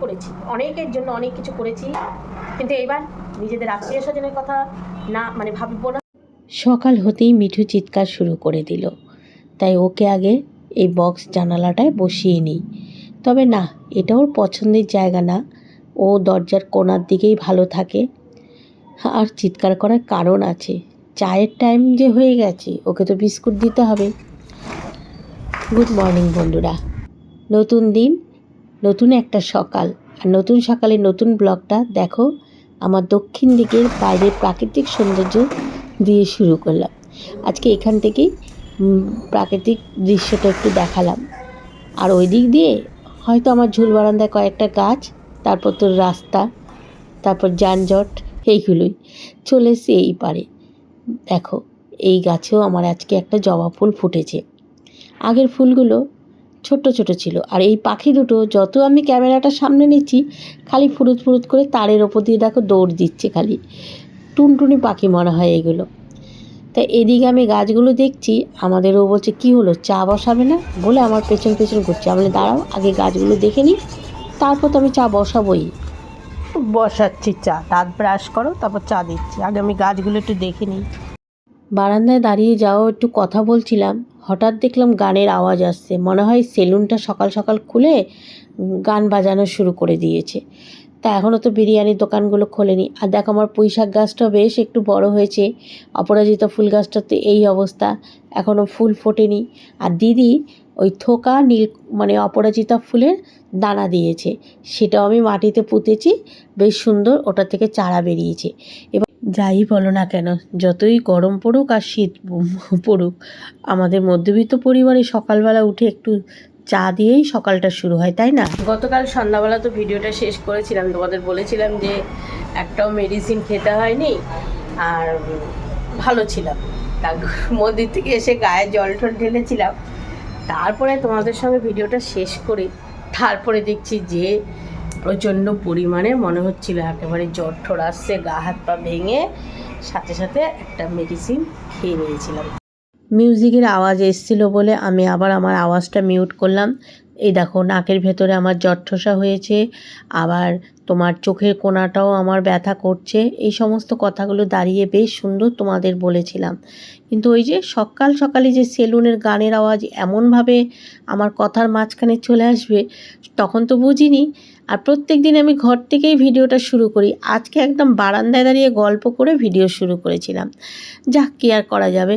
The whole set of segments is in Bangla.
করেছি। অনেকের জন্য অনেক কিছু করেছি। কিন্তু এবার নিজেদের আত্মীয় স্বজনের কথা না মানে ভাববো না। সকাল হতেই মিঠু চিৎকার শুরু করে দিল। তাই ওকে আগে এই বক্স জানালাটায় বসিয়ে নিই। তবে না, এটা ওর পছন্দের জায়গা না। ও দরজার কোনার দিকেই ভালো থাকে। আর চিৎকার করার কারণ আছে। চায়ের টাইম যে হয়ে গেছে, ওকে তো বিস্কুট দিতে হবে। গুড মর্নিং বন্ধুরা। নতুন দিন নতুন একটা সকাল। আর নতুন সকালে নতুন ব্লগটা দেখো, আমার দক্ষিণ দিকের বাইরের প্রাকৃতিক সৌন্দর্য দিয়ে শুরু করলাম। আজকে এখান থেকেই প্রাকৃতিক দৃশ্যটা একটু দেখালাম। আর ওই দিক দিয়ে হয়তো আমার ঝুল বারান্দায় কয়েকটা গাছ, তারপর তোর রাস্তা, তারপর যানজট, এইগুলোই চলে এসছে এই পারে। দেখো, এই গাছেও আমার আজকে একটা জবা ফুল ফুটেছে। আগের ফুলগুলো ছোট ছোট ছিল। আর এই পাখি দুটো, যত আমি ক্যামেরাটা সামনে নিচ্ছি, খালি ফুরুত ফুরুত করে তারের ওপর দিয়ে দেখো দৌড় দিচ্ছে খালি। টুনটুনি পাখি মনে হয় এগুলো। তা এদিকে আমি গাছগুলো দেখছি, আমাদেরও বলছে, কি হলো? চা বসাবে না? বলে আমার পেছন পেছন করছে আমি দাঁড়াও, আগে গাছগুলো দেখে নিই তারপর তো আমি চা বসাবোই। বসাচ্ছি চা, দাঁত ব্রাশ করো, তারপর চা দিচ্ছি। আগে আমি গাছগুলো একটু দেখে নিই। বারান্দায় দাঁড়িয়ে যাও একটু কথা বলছিলাম। হঠাৎ দেখলাম গানের আওয়াজ আসছে। মনে হয় সেলুনটা সকাল সকাল খুলে গান বাজানো শুরু করে দিয়েছে। তা এখনও তো বিরিয়ানির দোকানগুলো খোলেনি। আর দেখো আমার পুঁই শাক গাছটা বেশ একটু বড় হয়েছে। অপরাজিতা ফুল গাছটার গাছটাতে এই অবস্থা। এখনও ফুল ফোটেনি। আর দিদি ওই থোকা নীল মানে অপরাজিতা ফুলের দানা দিয়েছে। সেটাও আমি মাটিতে পুঁতেছি। বেশ সুন্দর ওটা থেকে চারা বেরিয়েছে। এবার যাই বলো না কেন, যতই গরম পড়ুক আর শীত পড়ুক, আমাদের মধ্যবিত্ত পরিবারে সকালবেলা উঠে একটু চা দিয়েই সকালটা শুরু হয়, তাই না? গতকাল সন্ধ্যাবেলা তো ভিডিওটা শেষ করেছিলাম, তোমাদের বলেছিলাম যে একটাও মেডিসিন খেতে হয়নি আর ভালো ছিলাম। তারপর মন্দির থেকে এসে গায়ে জল টল ঢেলেছিলাম। তারপরে তোমাদের সঙ্গে ভিডিওটা শেষ করে, তারপরে দেখছি যে প্রচণ্ড পরিমাণে মনে হচ্ছিল, একেবারে জ্বর ঠর আসছে, গা হাত পা ভেঙে সাথে সাথে একটা মেডিসিন খেয়ে নিয়েছিলাম। মিউজিকের আওয়াজ এসছিল বলে আমি আবার আমার আওয়াজটা মিউট করলাম। এই দেখো, নাকের ভেতরে আমার জট্ঠসা হয়েছে, আবার তোমার চোখের কোনাটাও আমার ব্যথা করছে। এই সমস্ত কথাগুলো দাঁড়িয়ে বেশ সুন্দর তোমাদের বলেছিলাম। কিন্তু ওই যে সকাল সকালে যে সেলুনের গানের আওয়াজ এমনভাবে আমার কথার মাঝখানে চলে আসবে, তখন তো বুঝিনি। আর প্রত্যেক দিন আমি ঘর থেকেই ভিডিওটা শুরু করি। আজকে একদম বারান্দায় দাঁড়িয়ে গল্প করে ভিডিও শুরু করেছিলাম। যাক, কি আর করা যাবে?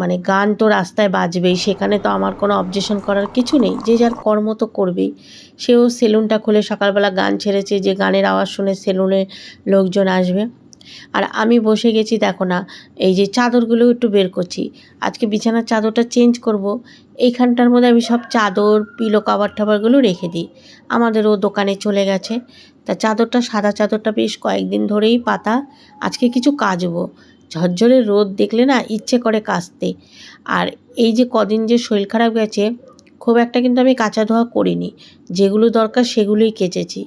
মানে গান তো রাস্তায় বাজবেই, সেখানে তো আমার কোনো অবজেশন করার কিছু নেই। যে যার কর্ম তো করবেই। সেও সেলুনটা খুলে সকালবেলা গান ছেড়েছে, যে গানের আওয়াজ শুনে সেলুনে লোকজন আসবে। আর আমি বসে গেছি, দেখো না, এই যে চাদরগুলো একটু বের করছি। আজকে বিছানার চাদরটা চেঞ্জ করব। এইখানটার মধ্যে আমি সব চাদর পিলো কাবার টাবারগুলো রেখে দিই। আমাদেরও দোকানে চলে গেছে। তা চাদরটা, সাদা চাদরটা বেশ কয়েকদিন ধরেই পাতা। আজকে কিছু কাচবো। ঝরঝরে রোদ দেখলে না ইচ্ছে করে কাচতে। আর এই যে কদিন যে শরীর খারাপ গেছে, খুব একটা কিন্তু আমি কাচা ধোয়া করিনি। যেগুলো দরকার সেগুলোই কেচেছি।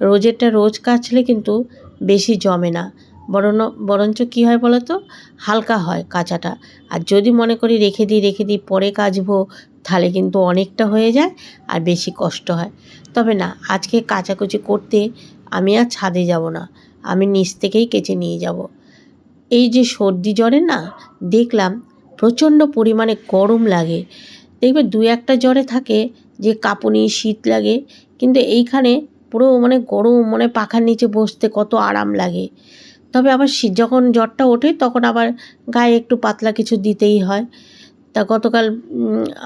রোজেরটা রোজ কাচলে কিন্তু বেশি জমে না। বরণ, বরঞ্চ কী হয় বলো তো হালকা হয় কাঁচাটা। আর যদি মনে করি রেখে দিই রেখে দিই, পরে কাচবো, তাহলে কিন্তু অনেকটা হয়ে যায় আর বেশি কষ্ট হয়। তবে না, আজকে কাচাকুচি করতে আমি আর ছাদে যাব না। আমি নিচ থেকেই কেচে নিয়ে যাব। এই যে সর্দি জ্বরে না, দেখলাম প্রচণ্ড পরিমাণে গরম লাগে। দেখবে দু একটা জ্বরে থাকে, যে কাঁপুনি, শীত লাগে, কিন্তু এইখানে পুরো মানে গরম মানে পাখার নিচে বসতে কত আরাম লাগে। তবে আবার যখন জ্বরটা ওঠে, তখন আবার গায়ে একটু পাতলা কিছু দিতেই হয়। তা গতকাল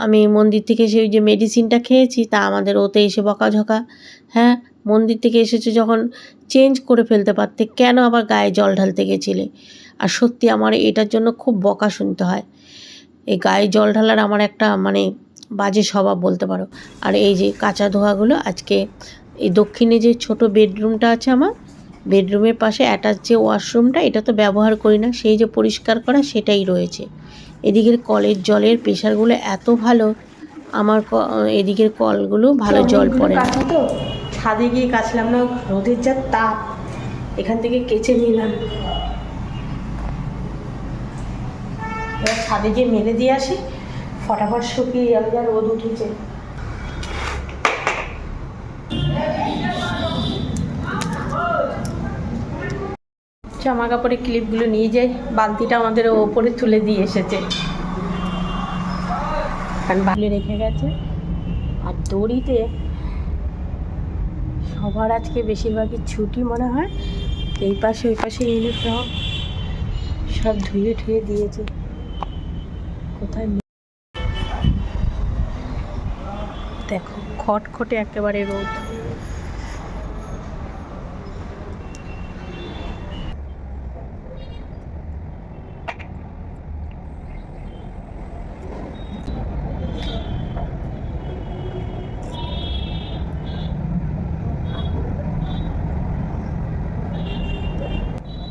আমি মন্দির থেকে এসে ওই যে মেডিসিনটা খেয়েছি, তা আমাদের ওতে এসে বকাঝকা। হ্যাঁ মন্দির থেকে এসেছে যখন চেঞ্জ করে ফেলতে পারতে, কেন আবার গায়ে জল ঢালতে গেছিলে? আর সত্যি আমার এটার জন্য খুব বকা শুনতে হয়। এই গায়ে জল ঢালার আমার একটা মানে বাজে স্বভাব বলতে পারো। আর এই যে কাঁচা ধোয়াগুলো, আজকে এই দক্ষিণে যে ছোট বেডরুমটা আছে আমার বেডরুমের পাশে অ্যাটাচ যে ওয়াশরুমটা এটা তো ব্যবহার করি না সেই যে পরিষ্কার করা সেটাই রয়েছে। এদিকের কলের জলের প্রেশারগুলো এত ভালো আমার এদিকের কলগুলো ভালো জল পড়ে না। তো ছাদে গিয়ে কাচলাম না রোদের যা তাপ এখান থেকে কেচে নিলাম। ছাদে গিয়ে মেলে দিয়ে আসি ফটাফট শুকিয়ে যাবে যা রোদ উঠেছে। জামা কাপড়ের ক্লিপগুলো নিয়ে যাই, বালতিটা আমাদের ওপরে তুলে দিয়ে এসেছে। কারণ রেখে গেছে। আর দড়িতে সবার আজকে বেশিরভাগই ছুটি মনে হয়। এই পাশে, ওই পাশে ইউনিফর্ম সব ধুয়ে ঠুয়ে দিয়েছে। কোথায় দেখো, খটখটে একেবারে রোদ।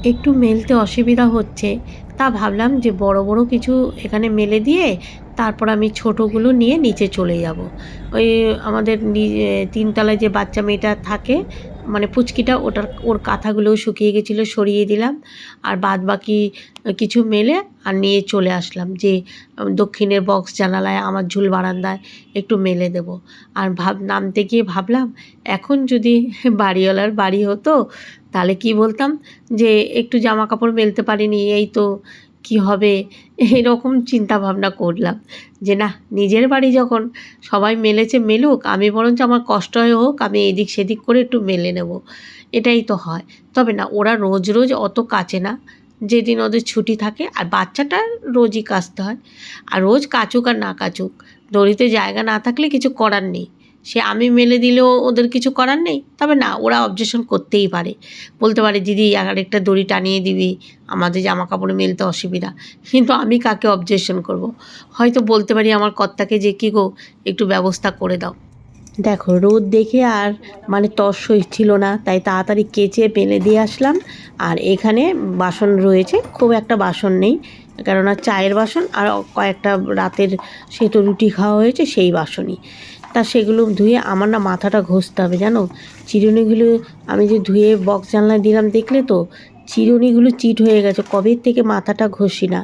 একটু মেলতে অসুবিধা হচ্ছে, তা ভাবলাম যে বড় বড় কিছু এখানে মেলে দিয়ে তারপর আমি ছোটোগুলো নিয়ে নিচে চলে যাব। ওই আমাদের তিনতলায় যে বাচ্চা মেয়েটা থাকে মানে পুচকিটা ওটার, ওর কাঁথাগুলোও শুকিয়ে গেছিল, সরিয়ে দিলাম। আর বাদ বাকি কিছু মেলে আর নিয়ে চলে আসলাম যে দক্ষিণের বক্স জানালায় আমার ঝুল বারান্দায় একটু মেলে দেব। আর ভাব, নামতে গিয়ে ভাবলাম, এখন যদি বাড়িওয়ালার বাড়ি হতো তাহলে কি বলতাম? যে একটু জামা কাপড় মেলতে পারিনি, এই তো কি হবে? এরকম চিন্তা ভাবনা করলাম। যে না, নিজের বাড়ি যখন সবাই মেলেছে মেলুক, আমি বরঞ্চ আমার কষ্ট হয়ে হোক, আমি এদিক সেদিক করে একটু মেলে নেব। এটাই তো হয়। তবে না, ওরা রোজ রোজ অত কাচে না। যেদিন ওদের ছুটি থাকে, আর বাচ্চাটা রোজই কাচতে হয়। আর রোজ কাচুক আর না কাচুক, দড়িতে জায়গা না থাকলে কিছু করার নেই। সে আমি মেলে দিলেও ওদের কিছু করার নেই? তবে না, ওরা অবজেকশন করতেই পারে। বলতে পারে, দিদি আর একটা দড়ি টানিয়ে দিবি। আমাদের জামা কাপড় মেলতে অসুবিধা। কিন্তু আমি কাকে অবজেকশন করব। হয়তো বলতে পারি আমার কর্তাকে যে, কী গো, একটু ব্যবস্থা করে দাও। দেখো, রোদ দেখে আর মানে তস ছিল না, তাই তাড়াতাড়ি কেচে পেলে দিয়ে আসলাম। আর এখানে বাসন রয়েছে, খুব একটা বাসন নেই, কেননা চায়ের বাসন আর কয়েকটা রাতের সেতো রুটি খাওয়া হয়েছে, সেই বাসনই। তা সেগুলো ধুয়ে আমার না মাথাটা ঘষতে হবে, জানো? চিরুনিগুলো আমি যে ধুয়ে বক্স জানলায় দিলাম দেখলে তো, চিরুনিগুলো চিট হয়ে গেছে, কবে থেকে মাথাটা ঘষি না?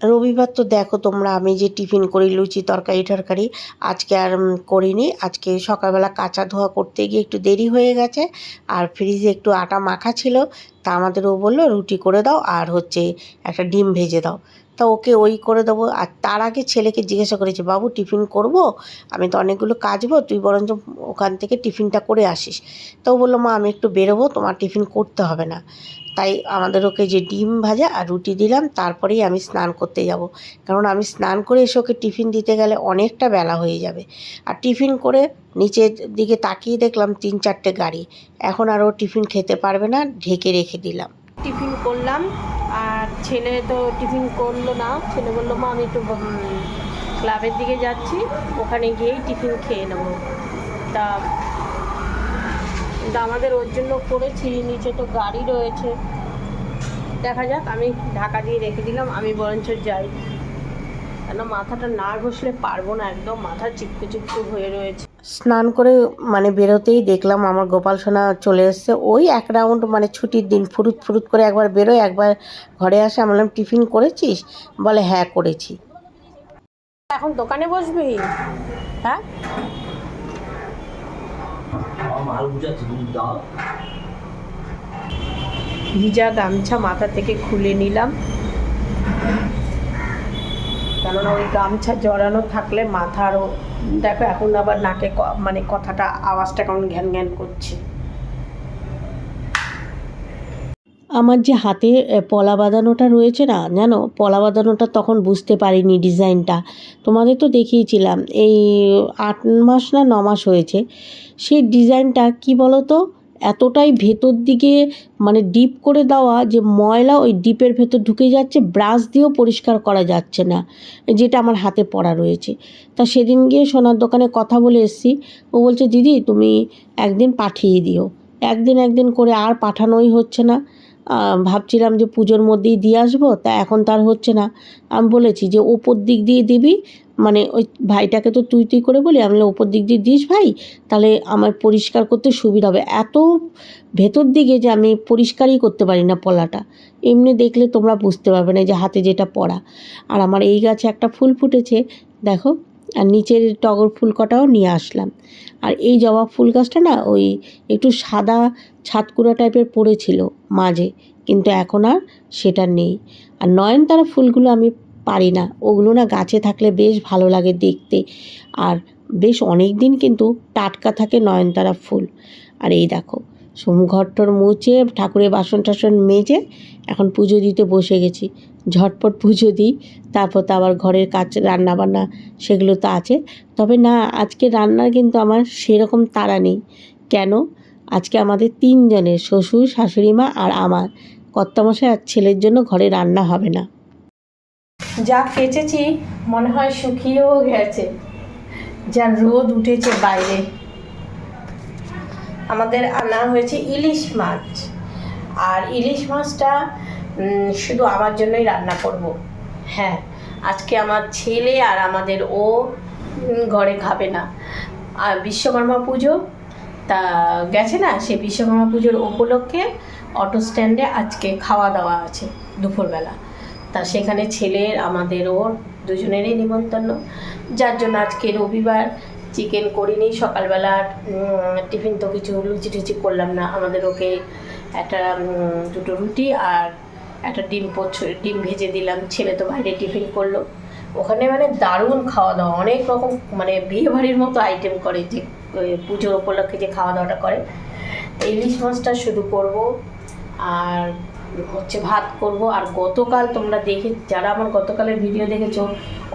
রবিবার তো দেখো তোমরা, আমি যে টিফিন করি, লুচি, তরকারি, টরকারি, আজকে আর করিনি। আজকে সকালবেলা কাঁচা ধোয়া করতে গিয়ে একটু দেরি হয়ে গেছে, আর ফ্রিজে একটু আটা মাখা ছিল। তা আমাদেরও বলল, রুটি করে দাও, আর হচ্ছে একটা ডিম ভেজে দাও। তা ওকে ওই করে দেবো। আর তার আগে ছেলেকে জিজ্ঞাসা করেছি, বাবু, টিফিন করব? আমি তো অনেকগুলো কাজবো, তুই বরঞ্চ ওখান থেকে টিফিনটা করে আসিস। তো ও বলল, মা, আমি একটু বেরোবো, তোমার টিফিন করতে হবে না। তাই আমাদের ওকে যে ডিম ভাজা আর রুটি দিলাম, তারপরেই আমি স্নান করতে যাব। কারণ আমি স্নান করে এসে ওকে টিফিন দিতে গেলে অনেকটা বেলা হয়ে যাবে। আর টিফিন করে নিচের দিকে তাকিয়ে দেখলাম তিন চারটে গাড়ি। এখন আর ও টিফিন খেতে পারবে না, ঢেকে রেখে দিলাম। টিফিন করলাম আর ছেলে তো টিফিন করল না। ছেলে বলল, মা, আমি একটু ক্লাবের দিকে যাচ্ছি। ওখানে গিয়েই টিফিন খেয়ে নেব। তা আমাদের ওর জন্য করেছি, নিচে তো গাড়ি রয়েছে। দেখা যাক, আমি ঢাকা দিয়ে রেখে দিলাম, আমি বরঞ্চ যাই। কেন মাথাটা না ঘষলে পারব না একদম মাথা চিপকু চিপকু হয়ে রয়েছে। স্নান করে মানে বেরোতেই দেখলাম আমার গোপাল সোনা চলে এসছে। ওই এক রাউন্ড মানে ছুটির দিন ফুরুত ফুরুত করে একবার বেরোয় একবার ঘরে আসে। আমি বললাম টিফিন করেছিস? বলে হ্যাঁ করেছি। এখন দোকানে বসবি? হ্যাঁ? ভিজা গামছা মাথা থেকে খুলে নিলাম। কেননা ওই গামছা জড়ানো থাকলে মাথা আরও দেখো, এখন আবার নাকে মানে কথাটা, আওয়াজটা কেমন ঘ্যান ঘ্যান করছে। আমার যে হাতে পলা বাঁধানোটা রয়েছে না, জানো? পলা বাঁধানোটা তখন বুঝতে পারিনি ডিজাইনটা। তোমাদের তো দেখিয়েছিলাম, এই আট মাস না ন মাস হয়েছে, সেই ডিজাইনটা কি বলো তো এতটাই ভেতর দিকে মানে ডিপ করে দেওয়া যে ময়লা ওই ডিপের ভেতর ঢুকে যাচ্ছে ব্রাশ দিয়েও পরিষ্কার করা যাচ্ছে না, যেটা আমার হাতে পড়া রয়েছে। তা সেদিন গিয়ে সোনার দোকানে কথা বলে এসছি, ও বলছে, দিদি, তুমি একদিন পাঠিয়ে দিও। একদিন একদিন করে আর পাঠানোই হচ্ছে না। ভাবছিলাম যে পুজোর মধ্যেই দিয়ে আসব, তা এখন তার হচ্ছে না। আমি বলেছি যে ওপর দিক দিয়ে দিবি মানে ওই ভাইটাকে তো তুই তুই করে বলি, আমি ওপর দিক দিয়ে দিস ভাই, তাহলে আমার পরিষ্কার করতে সুবিধা হবে। এত ভেতর দিকে যে আমি পরিষ্কারই করতে পারি না পলাটা। এমনি দেখলে তোমরা বুঝতে পারবে না যে হাতে যেটা পড়া। আর আমার এই গাছে একটা ফুল ফুটেছে, দেখো, আর নিচের টগর ফুল কটাও নিয়ে আসলাম। আর এই জবা ফুল গাছটা না ওই একটু সাদা ছাতকুড়া টাইপের পড়েছিল মাঝে, কিন্তু এখন আর সেটা নেই। আর নয়নতারা ফুলগুলো আমি পারি না, ওগুলো না গাছে থাকলে বেশ ভালো লাগে দেখতে। আর বেশ অনেক দিন কিন্তু টাটকা থাকে নয়নতারা ফুল। আর এই দেখো ঘরটর মুছে ঠাকুরের বাসন টাসন মেজে এখন পুজো দিতে বসে গেছি। ঝটপট পুজো দিই, তারপর তো আবার ঘরের কাজ রান্না বান্না সেগুলো তো আছে। তবে না, আজকে রান্নার কিন্তু আমার সেরকম তাড়া নেই। কেন? আজকে আমাদের তিনজনের, শ্বশুর, শাশুড়ি মা আর আমার। কর্তামশাই আর ছেলের জন্য ঘরে রান্না হবে না। যা কেচেছি, মনে হয় শুকিয়েও গেছে। যা রোদ উঠেছে বাইরে। আমাদের আনা হয়েছে ইলিশ মাছ। আর ইলিশ মাছটা শুধু আমার জন্যই রান্না করব। হ্যাঁ আজকে আমার ছেলে আর আমাদের ও ঘরে খাবে না। আর বিশ্বকর্মা পুজো, তা গেছে না? সেই বিশ্বকর্মা পুজোর উপলক্ষে অটো স্ট্যান্ডে আজকে খাওয়া দাওয়া আছে দুপুরবেলা। তা সেখানে ছেলের, আমাদের ওর, দুজনেরই নিমন্ত্রণ। যার জন্য আজকে রবিবার চিকেন করিনি, সকালবেলা টিফিন তো কিছু লুচি টুচি করলাম না। আমাদের ওকে একটা দুটো রুটি আর একটা ডিম পোচ ডিম ভেজে দিলাম। ছেলে তো বাইরে টিফিন করল। ওখানে মানে দারুণ খাওয়া দাওয়া অনেক রকম মানে বিয়ে বাড়ির মতো আইটেম করে যে পুজোর উপলক্ষে যে খাওয়া দাওয়াটা করে ইলিশ মাছটা শুধু করব। আর হচ্ছে ভাত করব। আর গতকাল তোমরা দেখে, যারা আমার গতকালের ভিডিও দেখেছ,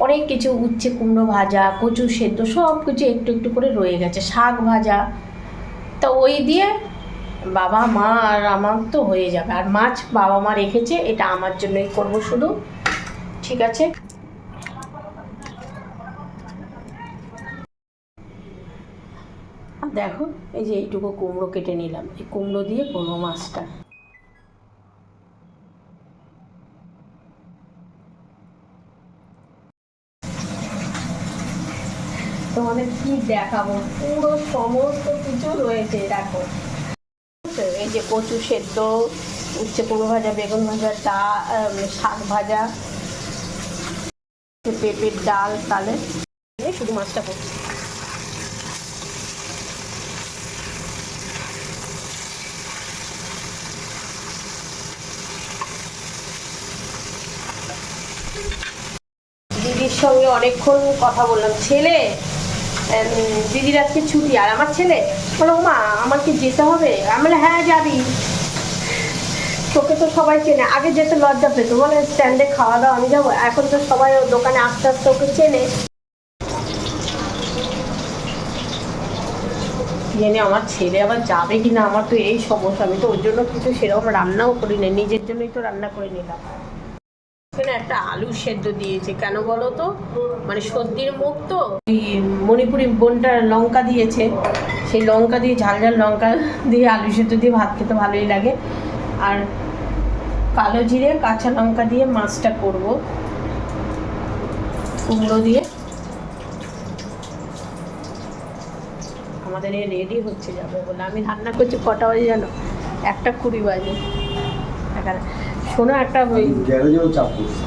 অনেক কিছু উচ্ছে, কুমড়ো ভাজা, কচু সেদ্ধ, সব কিছু একটু একটু করে রয়ে গেছে। শাক ভাজা, তা ওই দিয়ে বাবা মা আর আমার তো হয়ে যাবে। আর মাছ বাবা মা রেখেছে, এটা আমার জন্যই করব শুধু। ঠিক আছে? দেখো, এই যে এইটুকু কুমড়ো কেটে নিলাম। এই কুমড়ো দিয়ে করব মাছটা। তোমাদের কি দেখাবো? পুরো সমস্ত কিছু রয়েছে, দেখো। এই যে কচু সেদ্ধ, উচ্ছে কুমড়ো ভাজা, বেগুন ভাজা ডা শাক ভাজা পেঁপের ডাল তালে শুধু মাছটা করছি। দিদির সঙ্গে অনেকক্ষণ কথা বললাম। ছেলে দিদির আজকে ছুটি, আর আমার ছেলে? বলো, মা আমার কি যেতে হবে? আমি বলে হ্যাঁ যাবি। তোকে তো সবাই চেনে। আগে যেতে লজ্জা পেতো। বলে, স্ট্যান্ডে খাওয়া দাওয়া, আমি যাব। এখন তো সবাই ওর দোকানে আস্তে আস্তে ওকে চেনে। জেনে আমার ছেলে আবার যাবে কি না আমার তো এই সমস্যা। আমি তো ওর জন্য কিছু সেরকম রান্নাও করি না নিজের জন্যই তো রান্না করে নিলাম। এখানে একটা আলু সেদ্ধ দিয়েছে। কেন বলো তো? মানে সর্দির মুখ তো। মণিপুরি বোনটা লঙ্কা দিয়েছে। সেই লঙ্কা দিয়ে, ঝাল ঝাল লঙ্কা দিয়ে আলু সেদ্ধ দিয়ে ভাত খেতে ভালোই লাগে। আর কালো জিরে, কাঁচা লঙ্কা দিয়ে মাছটা করব। কুমড়ো দিয়ে। আমাদের এই রেডি হচ্ছে যাবে বলে। আমি রান্না করছি কটা বাজে জানো? একটা কুড়ি বাজে। এখানে শোনো একটা ওই গ্যারেজেও চাপ পড়ছে।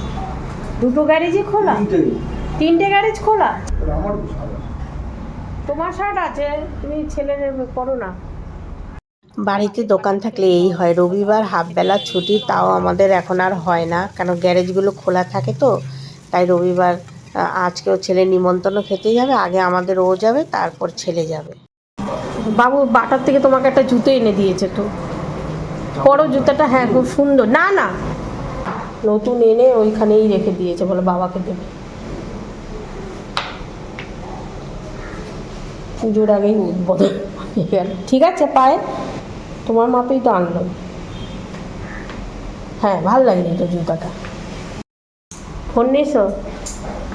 দুটো গ্যারেজই খোলা? তিনটে। গ্যারেজ খোলা? আমার তোমার শার্ট আছে তুমি ছেলের করো না। বাড়িতে দোকান থাকলে এই হয় রবিবার হাফবেলা ছুটি তাও আমাদের এখন আর হয় না কেন গ্যারেজগুলো খোলা থাকে তো তাই রবিবার আজকেও ছেলে নিমন্ত্রণ খেতে যাবে আগে আমাদের ও যাবে তারপর ছেলে যাবে। বাবু বাটার থেকে তোমাকে একটা জুতো এনে দিয়েছে তো। বড় জুতাটা হ্যাঁ খুব সুন্দর। না না। নতুন এনে ওইখানেই রেখে দিয়েছে, বলে বাবাকে দেবে। পুজোর আগেই উদ্বোধন ঠিক আছে, পায়ে। তোমার মাপেই তো আনলো। হ্যাঁ ভালো লাগে তো জুতাটা। ফোন নিয়েছো?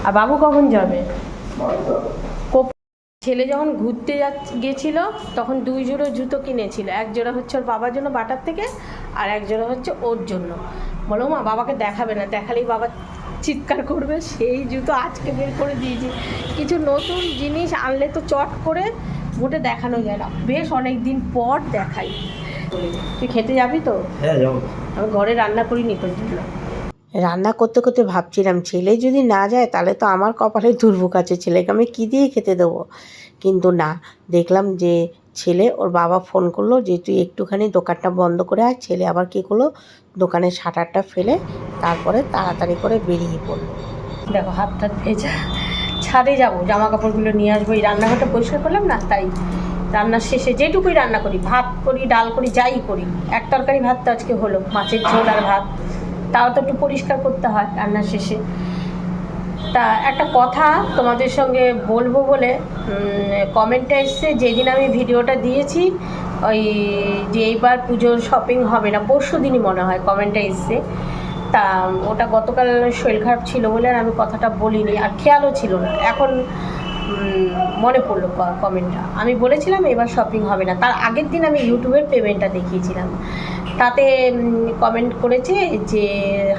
আর বাবু কখন যাবে? ছেলে যখন ঘুরতে গেছিল তখন দুই জোড়ো জুতো কিনেছিল। এক জোড়া হচ্ছে ওর বাবার জন্য বাটার থেকে আর এক জোড়া হচ্ছে ওর জন্য। বলো মা বাবাকে দেখাবে না দেখালেই বাবা চিৎকার করবে সেই জুতো আজকে বের করে দিয়েছি। কিছু নতুন জিনিস আনলে তো চট করে মোটে দেখানো যায় না। বেশ অনেক দিন পর দেখাই। তুই খেতে যাবি তো? হ্যাঁ যাব। আমি ঘরে রান্না করিনি তোর জন্য রান্না করতে করতে ভাবছিলাম, ছেলে যদি না যায় তাহলে তো আমার কপালে দুর্ভোগ আছে, ছেলেকে আমি কী দিয়ে খেতে দেবো? কিন্তু না, দেখলাম যে ছেলে ওর বাবা ফোন করল যে, তুই একটুখানি দোকানটা বন্ধ করে আয়। ছেলে আবার কী করল দোকানের শাটারটা ফেলে তারপরে তাড়াতাড়ি করে বেরিয়ে পড়ল। দেখো হাত টাত ভেজা ছাদে যাব জামা কাপড়গুলো নিয়ে আসব, এই রান্নাঘরটা পরিষ্কার করলাম না, তাই রান্নার শেষে যেটুকুই রান্না করি, ভাত করি, ডাল করি, যাই করি, এক তরকারি ভাত তো আজকে হলো, মাছের ঝোল আর ভাত। তাও তো একটু পরিষ্কার করতে হয় রান্নার শেষে। তা একটা কথা তোমাদের সঙ্গে বলব বলে কমেন্টে এসছে, যেদিন আমি ভিডিওটা দিয়েছি, ওই যে এইবার পুজোর শপিং হবে না, পরশু দিনই মনে হয় কমেন্টে এসছে। তা ওটা গতকাল শরীর খারাপ ছিল বলে আমি কথাটা বলিনি, আর খেয়ালও ছিল না। এখন মনে পড়ল কমেন্টটা আমি বলেছিলাম এবার শপিং হবে না। তার আগের দিন আমি ইউটিউবের পেমেন্টটা দেখিয়েছিলাম। তাতে কমেন্ট করেছে যে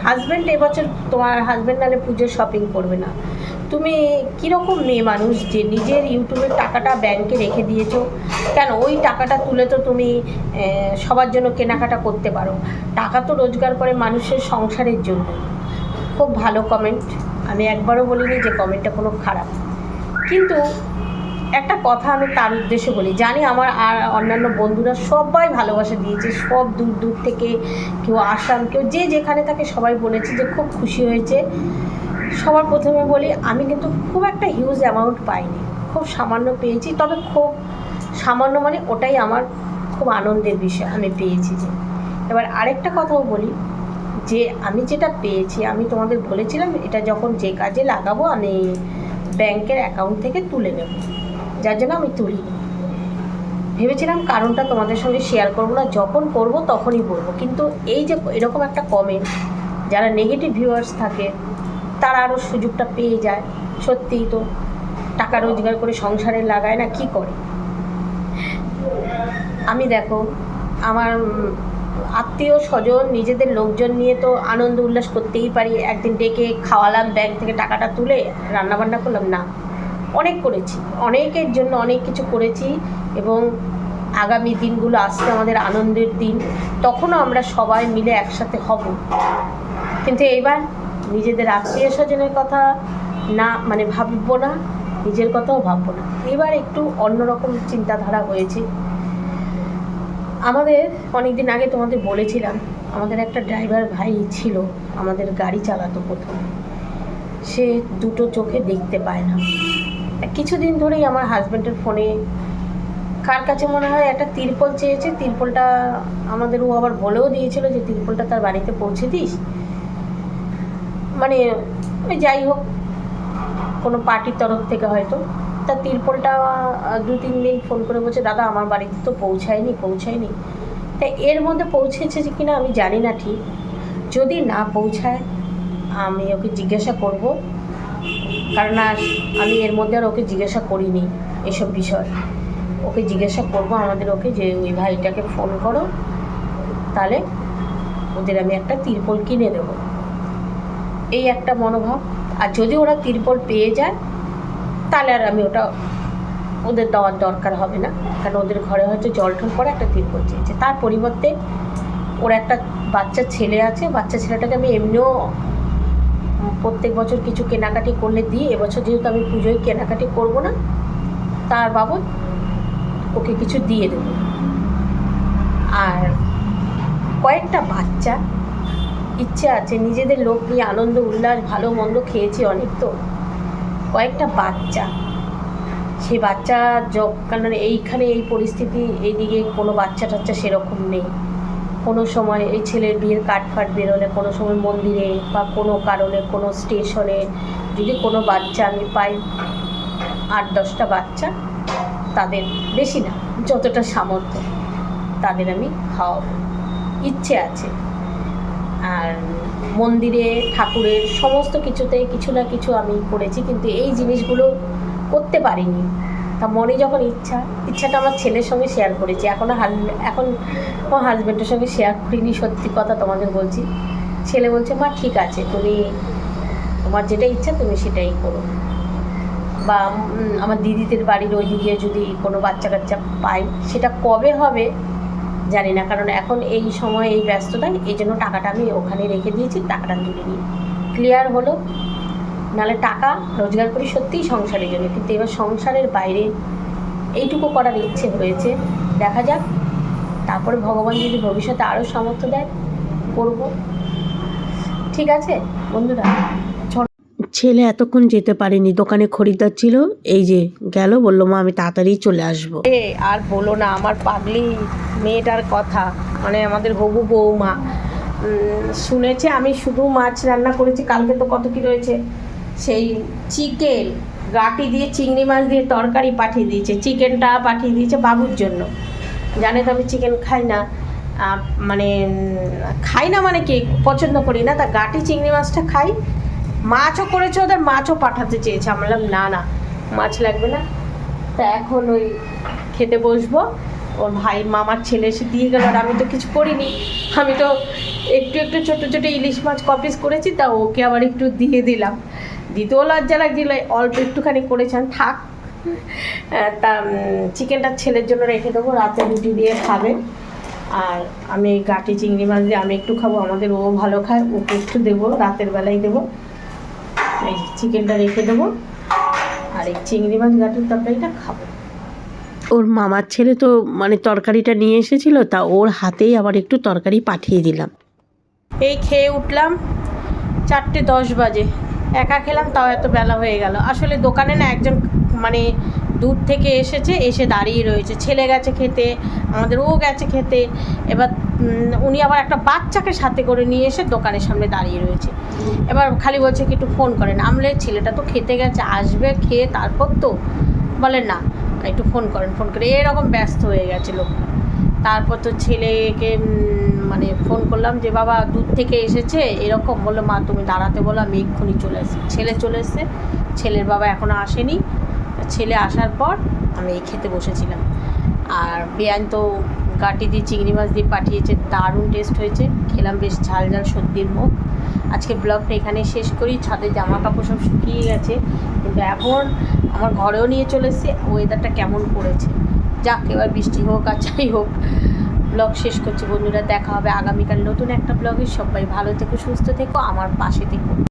হাজব্যান্ড এবছর তোমার হাজব্যান্ড নাহলে পুজোর শপিং করবে না। তুমি কীরকম মেয়ে মানুষ যে নিজের ইউটিউবের টাকাটা ব্যাংকে রেখে দিয়েছ? কেন? ওই টাকাটা তুলে তো তুমি সবার জন্য কেনাকাটা করতে পারো। টাকা তো রোজগার করে মানুষের সংসারের জন্য। খুব ভালো কমেন্ট আমি একবারও বলিনি যে কমেন্টটা কোনো খারাপ। কিন্তু একটা কথা আমি তার উদ্দেশ্যে বলি, জানি আমার আর অন্যান্য বন্ধুরা সবাই ভালোবাসা দিয়েছে, সব দূর দূর থেকে কেউ আসাম কেউ যে যেখানে থাকে সবাই বলেছে যে খুব খুশি হয়েছে। সবার প্রথমে বলি, আমি কিন্তু খুব একটা হিউজ অ্যামাউন্ট পাইনি, খুব সামান্য পেয়েছি, তবে খুব সামান্য মানে ওটাই আমার খুব আনন্দের বিষয় আমি পেয়েছি যে। এবার আরেকটা কথাও বলি, যে আমি যেটা পেয়েছি, আমি তোমাদের বলেছিলাম, এটা যখন যে কাজে লাগাবো, আমি ব্যাংকের অ্যাকাউন্ট থেকে তুলে নেব। যার জন্য আমি তুলিনি ভেবেছিলাম কারণটা তোমাদের সঙ্গে শেয়ার করব না। যখন করব তখনই বলব। কিন্তু এই যে এরকম একটা কমেন্ট যারা নেগেটিভ ভিউয়ার্স থাকে, তারা আরও সুযোগটা পেয়ে যায়। সত্যিই তো, টাকা রোজগার করে সংসারে লাগায় না, কি করে? আমি দেখো, আমার আত্মীয় স্বজন, নিজেদের লোকজন নিয়ে তো আনন্দ উল্লাস করতেই পারি। একদিন ডেকে খাওয়ালাম, ব্যাংক থেকে টাকাটা তুলে রান্না বান্না করলাম, না। অনেক করেছি, অনেকের জন্য অনেক কিছু করেছি এবং আগামী দিনগুলো আসছে আমাদের আনন্দের দিন, তখনও আমরা সবাই মিলে একসাথে হব। কিন্তু এইবার নিজেদের আত্মীয় স্বজনের কথা না মানে ভাববো না, নিজের কথাও ভাববো না। এবার একটু অন্যরকম চিন্তাধারা হয়েছে। আমাদের অনেক দিন আগে তোমাদের বলেছিলাম, আমাদের একটা ড্রাইভার ভাই ছিল, আমাদের গাড়ি চালাতো প্রথমে। সে দুটো চোখে দেখতে পায় না। কিছুদিন ধরেই আমার হাজব্যান্ডের ফোনে কার কাছে মনে হয় একটা তিরপল চেয়েছে, তিরপলটা আমাদের ও আবার বলেও দিয়েছিল যে তিরপলটা তার বাড়িতে পৌঁছে দিস। মানে ওই যাই হোক, কোনো পার্টির তরফ থেকে হয়তো। তা তিরপলটা দু তিন দিন ফোন করে বলছে, দাদা, আমার বাড়িতে তো পৌঁছায়নি পৌঁছায়নি। তা এর মধ্যে পৌঁছেছে যে কিনা আমি জানি না ঠিক। যদি না পৌঁছায়, আমি ওকে জিজ্ঞাসা করব। কারণ আর আমি এর মধ্যে আর ওকে জিজ্ঞাসা করিনি এসব বিষয়। ওকে জিজ্ঞাসা করব, আমাদের ওকে যে ওই ভাইটাকে ফোন করো, তাহলে ওদের আমি একটা তিরপল কিনে দেবো। এই একটা মনোভাব। আর যদি ওরা তিরপল পেয়ে যায়, তাহলে আর আমি ওটা ওদের দেওয়ার দরকার হবে না। কারণ ওদের ঘরে হয়তো জল টল পরে একটা তিরপল চেয়েছে। তার পরিবর্তে ওর একটা বাচ্চা ছেলে আছে, বাচ্চা ছেলেটাকে আমি এমনিও প্রত্যেক বছর কিছু কেনাকাটি করলে দিই, এবছর যেহেতু আমি পুজোয় কেনাকাটি করব না, তার বাবদ ওকে কিছু দিয়ে দেবো। আর কয়েকটা বাচ্চা, ইচ্ছে আছে, নিজেদের লোক নিয়ে আনন্দ, উল্লাস, ভালো, মন্দ খেয়েছি অনেক তো। কয়েকটা বাচ্চা সে বাচ্চা জব কারণ এইখানে এই পরিস্থিতি, এইদিকে কোনো বাচ্চা টাচ্চা সেরকম নেই। কোনো সময় এই ছেলের বিয়ের কাঠ ফাট বেরোলে, কোনো সময় মন্দিরে বা কোনো কারণে কোনো স্টেশনে যদি কোনো বাচ্চা, আমি পাই আট দশটা বাচ্চা, তাদের বেশি না, যতটা সামর্থ্য তাদের আমি খাওয়াবো। ইচ্ছে আছে। আর মন্দিরে, ঠাকুরের সমস্ত কিছুতে কিছু না কিছু আমি করেছি, কিন্তু এই জিনিসগুলো করতে পারিনি। তা মনে যখন ইচ্ছা, ইচ্ছাটা আমার ছেলের সঙ্গে শেয়ার করেছি। এখন এখন আমার হাজব্যান্ডের সঙ্গে শেয়ার করিনি, সত্যি কথা তোমাদের বলছি। ছেলে বলছে, মা, ঠিক আছে, তুমি তোমার যেটা ইচ্ছা, তুমি সেটাই করো। বা আমার দিদিদের বাড়ির ওইদিকে যদি কোনো বাচ্চা কাচ্চা পাই সেটা কবে হবে জানি না। কারণ এখন এই সময় এই ব্যস্ততায়, এই জন্য টাকাটা আমি ওখানে রেখে দিয়েছি, টাকাটা তুলে নিই। ক্লিয়ার হলো? নাহলে টাকা রোজগার করি সত্যিই সংসারের জন্য। কিন্তু এবার সংসারের বাইরে এইটুকু করার ইচ্ছে হয়েছে। দেখা যাক তারপরে ভগবান যদি ভবিষ্যতে আরও সামর্থ্য দেয় করব। ঠিক আছে বন্ধুরা? ছেলে এতক্ষণ যেতে পারেনি দোকানে খরিদ্দার ছিল। এই যে গেল বলল মা আমি তাড়াতাড়ি চলে আসব। এ আর বলো না আমার পাগলি মেয়েটার কথা মানে আমাদের হবু বৌমা। উম, শুনেছে আমি শুধু মাছ রান্না করেছি কালকে তো কত কি রয়েছে। সেই চিকেন গাটি দিয়ে, চিংড়ি মাছ দিয়ে তরকারি পাঠিয়ে দিয়েছে, চিকেনটা পাঠিয়ে দিয়েছে বাবুর জন্য। জানে তো আমি চিকেন খাই না। মানে খাই না মানে কি? পছন্দ করি না। তা গাটি চিংড়ি মাছটা খাই। মাছও করেছে ওদের, মাছও পাঠাতে চেয়েছে। আমি বললাম, না না, মাছ লাগবে না। তা এখন ওই খেতে বসবো। ওর ভাই, মামার ছেলে এসে দিয়ে গেল আর আমি তো কিছু করিনি। আমি তো একটু একটু, ছোটো ছোটো ইলিশ মাছ কপিস করেছি। তা ওকে আবার একটু দিয়ে দিলাম। দিতেও লজ্জা লাগছিল অল্প একটুখানি করেছেন থাক। তা চিকেনটা ছেলের জন্য রেখে দেবো রাতে রুটি দিয়ে খাবে। আর আমি গাটি চিংড়ি মাছ দিয়ে আমি একটু খাব আমাদের ও ভালো খায় ওকে একটু দেবো রাতের বেলায় দেবো। এই চিকেনটা রেখে দেবো আর এই চিংড়ি মাছ গাটির তরকারিটা খাব। ওর মামার ছেলে তো মানে তরকারিটা নিয়ে এসেছিল তা ওর হাতেই আবার একটু তরকারি পাঠিয়ে দিলাম। এই খেয়ে উঠলাম চারটে দশ বাজে। একা খেলাম, তাও এত বেলা হয়ে গেল। আসলে দোকানে না একজন মানে দূর থেকে এসেছে, এসে দাঁড়িয়ে রয়েছে। ছেলে গেছে খেতে, আমাদের ও গেছে খেতে। এবার উনি আবার একটা বাচ্চাকে সাথে করে নিয়ে এসে দোকানের সামনে দাঁড়িয়ে রয়েছে। এবার খালি বলছে কি, একটু ফোন করেন। আমলে ছেলেটা তো খেতে গেছে, আসবে, খেয়ে তারপর তো বলে, না, একটু ফোন করেন ফোন করে। এরকম ব্যস্ত হয়ে গেছে লোক তারপর তো ছেলেকে মানে ফোন করলাম যে, বাবা দূর থেকে এসেছে। এরকম বলল, মা, তুমি দাঁড়াতে বলো, আমি এক্ষুনি চলে এসেছি ছেলে চলে এসছে। ছেলের বাবা এখনও আসেনি। ছেলে আসার পর আমি এই খেতে বসেছিলাম। আর বেআইন তো গাটি দিয়ে চিংড়ি মাছ দিয়ে পাঠিয়েছে, দারুণ টেস্ট হয়েছে। খেলাম বেশ ঝাল ঝাল সর্দির মুখ। আজকে ব্লগটা এখানে শেষ করি। ছাদে জামা কাপড় সব শুকিয়ে গেছে। কিন্তু এখন আমার ঘরেও নিয়ে চলে এসেছে। ওয়েদারটা কেমন করেছে? যাক, এবার বৃষ্টি হোক আর যাই হোক। ব্লগ শেষ করছি। বন্ধুরা, দেখা হবে আগামীকাল নতুন একটা ব্লগে। সবাই ভালো থেকো, সুস্থ থেকো, আমার পাশে থেকো।